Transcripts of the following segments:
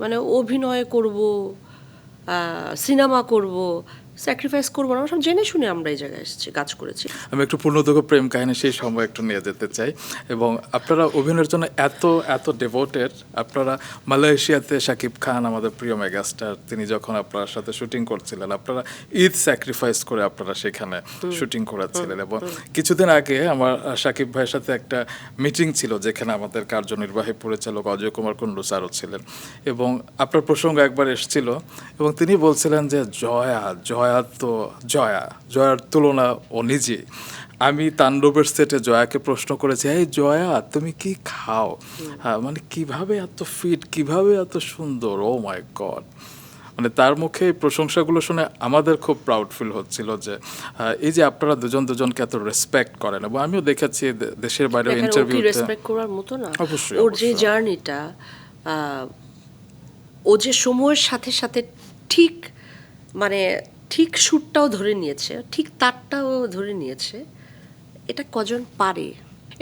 মানে অভিনয় করব সিনেমা করব স্যাক্রিফাইস করব না। সব জেনে শুনে আমরা এই জায়গায় এসেছি কাজ করেছি। আমি একটু পূর্ণদৈর্ঘ প্রেম কাহিনী সেই সময় একটু নিয়ে যেতে চাই। এবং আপনারা অভিনয়ের জন্য এত এত ডেভোটেড আপনারা মালয়েশিয়াতে শাকিব খান আমাদের প্রিয় মেগাস্টার তিনি যখন আপনার সাথে শুটিং করছিলেন আপনারা ঈদ স্যাক্রিফাইস করে আপনারা সেখানে শুটিং করেছিলেন এবং কিছুদিন আগে আমার শাকিব ভাইয়ের সাথে একটা মিটিং ছিল যেখানে আমাদের কার্যনির্বাহী পরিচালক অজয় কুমার কুণ্ডু স্যারও ছিলেন। এবং আপনার প্রসঙ্গ একবার এসেছিল এবং তিনি বলছিলেন যে জয়া জয়া তো জয়া জয়ার তুলনা ও নিজেই আমি তাণ্ডবের সেটে জয়াকে প্রশ্ন করেছি এই জয়া তুমি কি খাও? হ্যাঁ মানে কীভাবে এত ফিট কীভাবে এত সুন্দর? ও মাই গড মানে তার মুখে এই প্রশংসাগুলো শুনে আমাদের খুব প্রাউড ফিল হচ্ছিল যে এই যে আপনারা দুজন দুজনকে এত রেসপেক্ট করেন এবং আমিও দেখেছি দেশের বাইরে ইন্টারভিউতে রেসপেক্ট করার মতো না। অবশ্যই, ওর যে জার্নিটা ও যে সময়ের সাথে সাথে ঠিক মানে ঠিক সুরটাও ধরে নিয়েছে, ঠিক তারটাও ধরে নিয়েছে। এটা কজন পারে?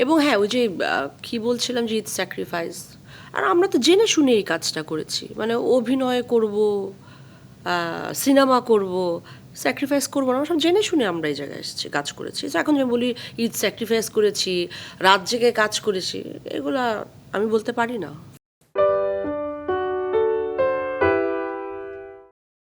এবং হ্যাঁ ওই যে কি বলছিলাম যে ইট স্যাক্রিফাইস আর আমরা তো জেনে শুনে এই কাজটা করেছি। মানে অভিনয় করব সিনেমা করব স্যাক্রিফাইস করব না। সব জেনে শুনে আমরা এই জায়গায় এসেছি, কাজ করেছি। এখন যে বলি ঈদ স্যাক্রিফাইস করেছি, রাত জেগে কাজ করেছি, এগুলা আমি বলতে পারি না।